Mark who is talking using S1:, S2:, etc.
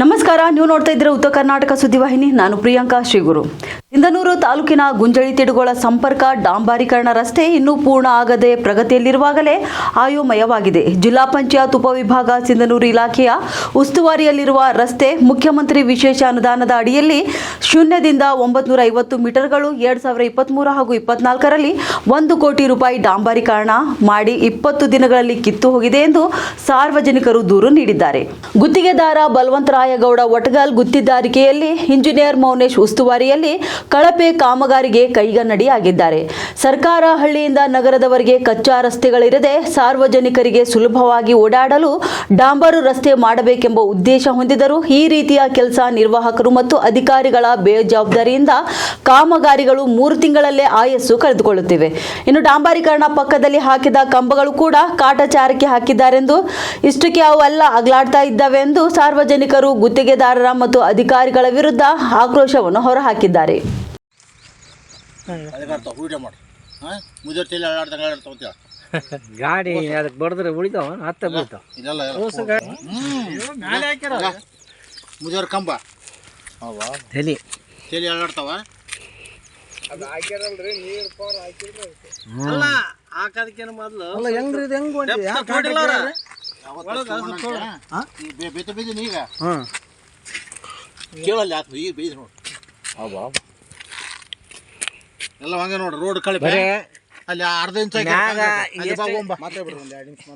S1: ನಮಸ್ಕಾರ ನೀವು ನೋಡ್ತಾ ಇದ್ದೀರಾ ಉತ್ತರ ಕರ್ನಾಟಕ ಸುದ್ದಿವಾಹಿನಿ ನಾನು ಪ್ರಿಯಾಂಕಾ ಶ್ರೀಗುರು. ಇಂದನೂರು ತಾಲೂಕಿನ ಗುಂಜಳಿ ತಿಡುಗೋಳ ಸಂಪರ್ಕ ಡಾಂಬಾರೀಕರಣ ರಸ್ತೆ ಇನ್ನೂ ಪೂರ್ಣ ಆಗದೆ ಪ್ರಗತಿಯಲ್ಲಿರುವಾಗಲೇ ಆಯೋಮಯವಾಗಿದೆ. ಜಿಲ್ಲಾ ಪಂಚಾಯತ್ ಉಪವಿಭಾಗ ಸಿಂಧನೂರು ಇಲಾಖೆಯ ಉಸ್ತುವಾರಿಯಲ್ಲಿರುವ ರಸ್ತೆ ಮುಖ್ಯಮಂತ್ರಿ ವಿಶೇಷ ಅನುದಾನದ ಅಡಿಯಲ್ಲಿ ಶೂನ್ಯದಿಂದ ಒಂಬತ್ನೂರ ಐವತ್ತು ಮೀಟರ್ಗಳು ಎರಡು ಸಾವಿರ ಇಪ್ಪತ್ತ್ಮೂರು ಹಾಗೂ ಇಪ್ಪತ್ನಾಲ್ಕರಲ್ಲಿ ಒಂದು ಕೋಟಿ ರೂಪಾಯಿ ಡಾಂಬಾರೀಕರಣ ಮಾಡಿ ಇಪ್ಪತ್ತು ದಿನಗಳಲ್ಲಿ ಕಿತ್ತು ಹೋಗಿದೆ ಎಂದು ಸಾರ್ವಜನಿಕರು ದೂರು ನೀಡಿದ್ದಾರೆ. ಗುತ್ತಿಗೆದಾರ ಬಲವಂತರಾಯಗೌಡ ಒಟಗಾಲ್ ಗುತ್ತಿದಾರಿಕೆಯಲ್ಲಿ ಇಂಜಿನಿಯರ್ ಮೌನೇಶ್ ಉಸ್ತುವಾರಿಯಲ್ಲಿ ಕಳಪೆ ಕಾಮಗಾರಿಗೆ ಕೈಗನ್ನಡಿಯಾಗಿದ್ದಾರೆ. ಸರ್ಕಾರ ಹಳ್ಳಿಯಿಂದ ನಗರದವರೆಗೆ ಕಚ್ಚಾ ರಸ್ತೆಗಳಿರದೆ ಸಾರ್ವಜನಿಕರಿಗೆ ಸುಲಭವಾಗಿ ಓಡಾಡಲು ಡಾಂಬರು ರಸ್ತೆ ಮಾಡಬೇಕೆಂಬ ಉದ್ದೇಶ ಹೊಂದಿದರೂ ಈ ರೀತಿಯ ಕೆಲಸ ನಿರ್ವಾಹಕರು ಮತ್ತು ಅಧಿಕಾರಿಗಳ ಬೇಜವಾಬ್ದಾರಿಯಿಂದ ಕಾಮಗಾರಿಗಳು ಮೂರು ತಿಂಗಳಲ್ಲೇ ಆಯಸ್ಸು ಕಳೆದುಕೊಳ್ಳುತ್ತಿವೆ. ಇನ್ನು ಡಾಂಬಾರೀಕರಣ ಪಕ್ಕದಲ್ಲಿ ಹಾಕಿದ ಕಂಬಗಳು ಕೂಡ ಕಾಟಾಚಾರಕ್ಕೆ ಹಾಕಿದ್ದಾರೆಂದು ಇಷ್ಟಕ್ಕೆ ಅವೆಲ್ಲ ಅಗಲಾಡ್ತಾ ಇದ್ದಾವೆ ಎಂದು ಸಾರ್ವಜನಿಕರು ಗುತ್ತಿಗೆದಾರರ ಮತ್ತು ಅಧಿಕಾರಿಗಳ ವಿರುದ್ಧ ಆಕ್ರೋಶವನ್ನು ಹೊರಹಾಕಿದ್ದಾರೆ.
S2: ಮಾಡಿ. ಹಾಂ? ಮುಜರ್ ತಲೆ ಆಡ್ದಂಗೆ
S3: ಗಾಡಿ ಅದಕ್ಕೆ ಬಡದ್ರೆ ಉಳಿತಾವ ಹತ್ತ ಬೀಳ್ತಾವ
S2: ಇದೆಲ್ಲ ಮುಜರ್ ಕಂಬ.
S3: ತಲಿ.
S2: ತಲೆ ಆಡ್ತಾವ
S3: ಅಲ್ಲ ಮೊದಲು? ಅಲ್ಲ ಹೆಂಗ್ರಿ ಇದು? ಹೆಂಗ್
S2: ಬೇತ ಬೀದಿನ ಈಗ
S3: ಹ್ಮ್.
S2: ಕೇಳಲ್ಲ ಯಾಕೆ ಈಗ ಬೀದಿ ನೋಡಿ. ಎಲ್ಲ ಹಂಗೆ ನೋಡಿ ರೋಡ್ ಕಳಿ
S3: ಬರೇ
S2: ಅಲ್ಲಿ ಅರ್ಧ ಇಂಚ್
S3: ಮ್ಯಾಗ ಎಷ್ಟು-.
S2: ಮಾತಾಡ್ಬಿಡ್ರಿ ಒಂದು ಎರಡು ನಿಮಿಷ